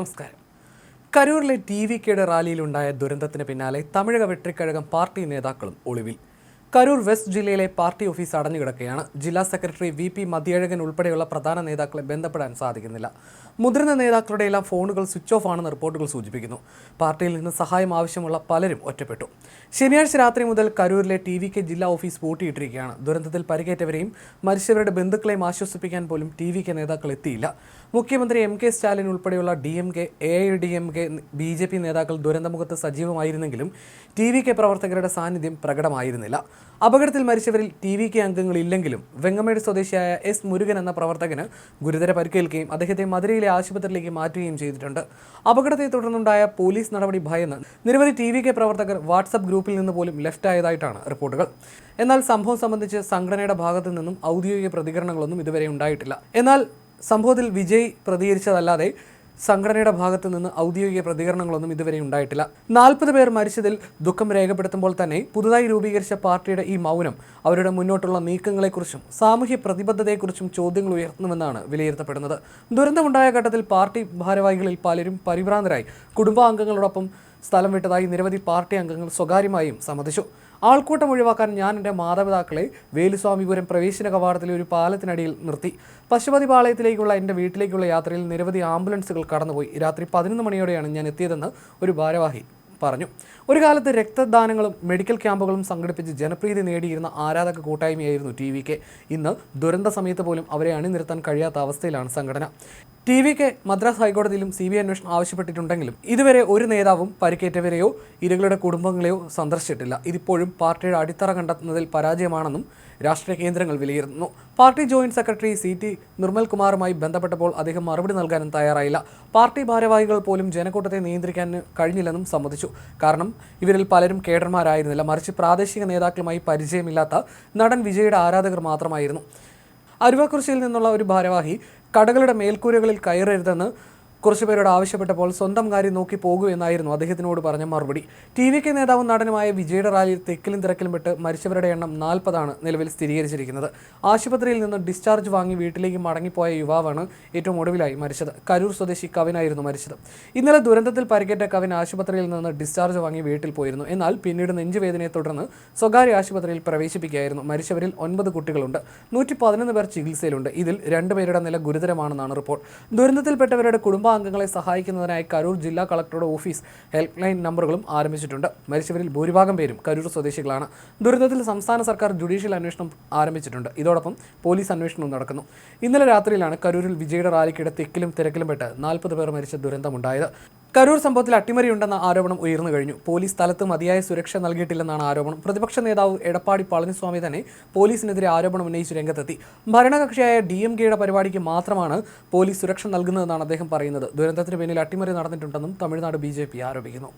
നമസ്കാരം. കരൂരിലെ T V കെയുടെ റാലിയിലുണ്ടായ ദുരന്തത്തിന് പിന്നാലെ തമിഴക വെട്ടിക്കഴകം പാർട്ടി നേതാക്കളും ഒളിവിൽ. കരൂർ വെസ്റ്റ് ജില്ലയിലെ പാർട്ടി ഓഫീസ് അടഞ്ഞുകിടക്കുകയാണ്. ജില്ലാ സെക്രട്ടറി വി പി മതിയഴകൻ ഉൾപ്പെടെയുള്ള പ്രധാന നേതാക്കളെ ബന്ധപ്പെടാൻ സാധിക്കുന്നില്ല. മുതിർന്ന നേതാക്കളുടെ എല്ലാം ഫോണുകൾ സ്വിച്ച് ഓഫ് ആണെന്ന് റിപ്പോർട്ടുകൾ സൂചിപ്പിക്കുന്നു. പാർട്ടിയിൽ നിന്ന് സഹായം ആവശ്യമുള്ള പലരും ഒറ്റപ്പെട്ടു. ശനിയാഴ്ച രാത്രി മുതൽ കരൂരിലെ ടി വി കെ ജില്ലാ ഓഫീസ് പൂട്ടിയിട്ടിരിക്കുകയാണ്. ദുരന്തത്തിൽ പരിക്കേറ്റവരെയും മരിച്ചവരുടെ ബന്ധുക്കളെയും ആശ്വസിപ്പിക്കാൻ പോലും ടി വി കെ നേതാക്കൾ എത്തിയില്ല. മുഖ്യമന്ത്രി എം കെ സ്റ്റാലിൻ ഉൾപ്പെടെയുള്ള D M K A I D M K B J P നേതാക്കൾ ദുരന്തമുഖത്ത് സജീവമായിരുന്നെങ്കിലും ടി വി കെ പ്രവർത്തകരുടെ സാന്നിധ്യം പ്രകടമായിരുന്നില്ല. അപകടത്തിൽ മരിച്ചവരിൽ ടി വി കെ അംഗങ്ങളില്ലെങ്കിലും വെങ്ങമേട് സ്വദേശിയായ എസ് മുരുകൻ എന്ന പ്രവർത്തകന് ഗുരുതര പരിക്കേൽക്കുകയും അദ്ദേഹത്തെ മധുരയിലെ ആശുപത്രിയിലേക്ക് മാറ്റുകയും ചെയ്തിട്ടുണ്ട്. അപകടത്തെ തുടർന്നുണ്ടായ പോലീസ് നടപടി ഭയന്ന് നിരവധി ടി വി കെ പ്രവർത്തകർ വാട്സപ്പ് ഗ്രൂപ്പിൽ നിന്ന് പോലും ലെഫ്റ്റ് ആയതായിട്ടാണ് റിപ്പോർട്ടുകൾ. എന്നാൽ സംഭവം സംബന്ധിച്ച് സംഘടനയുടെ ഭാഗത്തു നിന്നും ഔദ്യോഗിക പ്രതികരണങ്ങളൊന്നും ഇതുവരെ ഉണ്ടായിട്ടില്ല. എന്നാൽ സംഭവത്തിൽ വിജയ് പ്രതികരിച്ചതല്ലാതെ സംഘടനയുടെ ഭാഗത്തു നിന്ന് ഔദ്യോഗിക പ്രതികരണങ്ങളൊന്നും ഇതുവരെ ഉണ്ടായിട്ടില്ല. നാൽപ്പത് പേർ മരിച്ചതിൽ ദുഃഖം രേഖപ്പെടുത്തുമ്പോൾ തന്നെ പുതുതായി രൂപീകരിച്ച പാർട്ടിയുടെ ഈ മൗനം അവരുടെ മുന്നോട്ടുള്ള നീക്കങ്ങളെക്കുറിച്ചും സാമൂഹ്യ പ്രതിബദ്ധതയെക്കുറിച്ചും ചോദ്യങ്ങൾ ഉയർത്തുന്നുവെന്നാണ് വിലയിരുത്തപ്പെടുന്നത്. ദുരന്തമുണ്ടായ ഘട്ടത്തിൽ പാർട്ടി ഭാരവാഹികളിൽ പലരും പരിഭ്രാന്തരായി. കുടുംബാംഗങ്ങളോടൊപ്പം സ്ഥലം വിട്ടതായി നിരവധി പാർട്ടി അംഗങ്ങൾ സ്വകാര്യമായും സമ്മതിച്ചു. ആൾക്കൂട്ടം ഒഴിവാക്കാൻ ഞാൻ എന്റെ മാതാപിതാക്കളെ വേലുസ്വാമിപുരം പ്രവേശന കവാടത്തിലെ ഒരു പാലത്തിനടിയിൽ നിർത്തി. പശുപതി പാളയത്തിലേക്കുള്ള എന്റെ വീട്ടിലേക്കുള്ള യാത്രയിൽ നിരവധി ആംബുലൻസുകൾ കടന്നുപോയി. രാത്രി പതിനൊന്ന് മണിയോടെയാണ് ഞാൻ എത്തിയതെന്ന് ഒരു ഭാരവാഹി പറഞ്ഞു. ഒരു കാലത്ത് രക്തദാനങ്ങളും മെഡിക്കൽ ക്യാമ്പുകളും സംഘടിപ്പിച്ച് ജനപ്രീതി നേടിയിരുന്ന ആരാധക കൂട്ടായ്മയായിരുന്നു ടി വി കെ. ഇന്ന് ദുരന്ത സമയത്ത് പോലും അവരെ അണിനിരത്താൻ കഴിയാത്ത അവസ്ഥയിലാണ് സംഘടന. ടി വി കെ മദ്രാസ് ഹൈക്കോടതിയിലും സി ബി ഐ അന്വേഷണം ആവശ്യപ്പെട്ടിട്ടുണ്ടെങ്കിലും ഇതുവരെ ഒരു നേതാവും പരിക്കേറ്റവരെയോ ഇരകളുടെ കുടുംബങ്ങളെയോ സന്ദർശിച്ചിട്ടില്ല. ഇതിപ്പോഴും പാർട്ടിയുടെ അടിത്തറ കണ്ടെത്തുന്നതിൽ പരാജയമാണെന്നും രാഷ്ട്രീയ കേന്ദ്രങ്ങൾ വിലയിരുത്തുന്നു. Party joint secretary C T Nirmal കുമാറുമായി ബന്ധപ്പെട്ടപ്പോൾ അദ്ദേഹം മറുപടി നൽകാനും തയ്യാറായില്ല. പാർട്ടി ഭാരവാഹികൾ പോലും ജനക്കൂട്ടത്തെ നിയന്ത്രിക്കാൻ കഴിഞ്ഞില്ലെന്നും സമ്മതിച്ചു. കാരണം ഇവരിൽ പലരും കേഡർമാരായിരുന്നില്ല. മറിച്ച് പ്രാദേശിക നേതാക്കളുമായി പരിചയമില്ലാത്ത നടൻ വിജയുടെ ആരാധകർ മാത്രമായിരുന്നു. അരുവാക്കുറിശിയിൽ നിന്നുള്ള ഒരു ഭാരവാഹി കടകളുടെ മേൽക്കൂരകളിൽ കയറരുതെന്ന് കുറച്ചു പേരോട് ആവശ്യപ്പെട്ടപ്പോൾ സ്വന്തം കാര്യം നോക്കി പോകൂ എന്നായിരുന്നു അദ്ദേഹത്തിനോട് പറഞ്ഞ മറുപടി. ടി വി കെ നേതാവും നടനുമായ വിജയുടെ റാലിയിൽ തെക്കിലും തിരക്കിലും പെട്ട് മരിച്ചവരുടെ എണ്ണം നാൽപ്പതാണ് നിലവിൽ സ്ഥിരീകരിച്ചിരിക്കുന്നത്. ആശുപത്രിയിൽ നിന്ന് ഡിസ്ചാർജ് വാങ്ങി വീട്ടിലേക്ക് മടങ്ങിപ്പോയ യുവാവാണ് ഏറ്റവും ഒടുവിലായി മരിച്ചത്. കരൂർ സ്വദേശി കവിനായിരുന്നു മരിച്ചത്. ഇന്നലെ ദുരന്തത്തിൽ പരിക്കേറ്റ കവിൻ ആശുപത്രിയിൽ നിന്ന് ഡിസ്ചാർജ് വാങ്ങി വീട്ടിൽ പോയിരുന്നു. എന്നാൽ പിന്നീട് നെഞ്ചുവേദനയെ തുടർന്ന് സ്വകാര്യ ആശുപത്രിയിൽ പ്രവേശിപ്പിക്കുകയായിരുന്നു. മരിച്ചവരിൽ ഒൻപത് കുട്ടികളുണ്ട്. നൂറ്റി പതിനൊന്ന് പേർ ചികിത്സയിലുണ്ട്. ഇതിൽ രണ്ടുപേരുടെ നില ഗുരുതരമാണെന്നാണ് റിപ്പോർട്ട്. ദുരന്തത്തിൽപ്പെട്ടവരുടെ കുടുംബാംഗങ്ങളെ സഹായിക്കുന്നതിനായി കരൂർ ജില്ലാ കളക്ടറുടെ ഓഫീസ് ഹെൽപ്പ് ലൈൻ നമ്പറുകളും ആരംഭിച്ചിട്ടുണ്ട്. മരിച്ചവരിൽ ഭൂരിഭാഗം പേരും കരൂർ സ്വദേശികളാണ്. ദുരന്തത്തിൽ സംസ്ഥാന സർക്കാർ ജുഡീഷ്യൽ അന്വേഷണം ആരംഭിച്ചിട്ടുണ്ട്. ഇതോടൊപ്പം പോലീസ് അന്വേഷണവും നടക്കുന്നു. ഇന്നലെ രാത്രിയിലാണ് കരൂരിൽ വിജയുടെ റാലിക്കിടെ തെക്കിലും തിരക്കിലും പെട്ട് നാൽപ്പത് പേർ മരിച്ച ദുരന്തമുണ്ടായത്. കരൂർ സംഭവത്തിൽ അട്ടിമറിയുണ്ടെന്ന ആരോപണം ഉയർന്നു കഴിഞ്ഞു. പോലീസ് സ്ഥലത്ത് മതിയായ സുരക്ഷ നൽകിയിട്ടില്ലെന്നാണ് ആരോപണം. പ്രതിപക്ഷ നേതാവ് എടപ്പാടി പളനിസ്വാമി തന്നെ പോലീസിനെതിരെ ആരോപണം ഉന്നയിച്ച് രംഗത്തെത്തി. ഭരണകക്ഷിയായ ഡി എം കെയുടെ പരിപാടിക്ക് മാത്രമാണ് പോലീസ് സുരക്ഷ നൽകുന്നതെന്നാണ് അദ്ദേഹം പറയുന്നത്. ദുരന്തത്തിന് പിന്നിൽ അട്ടിമറി നടന്നിട്ടുണ്ടെന്നും തമിഴ്നാട് ബി ആരോപിക്കുന്നു.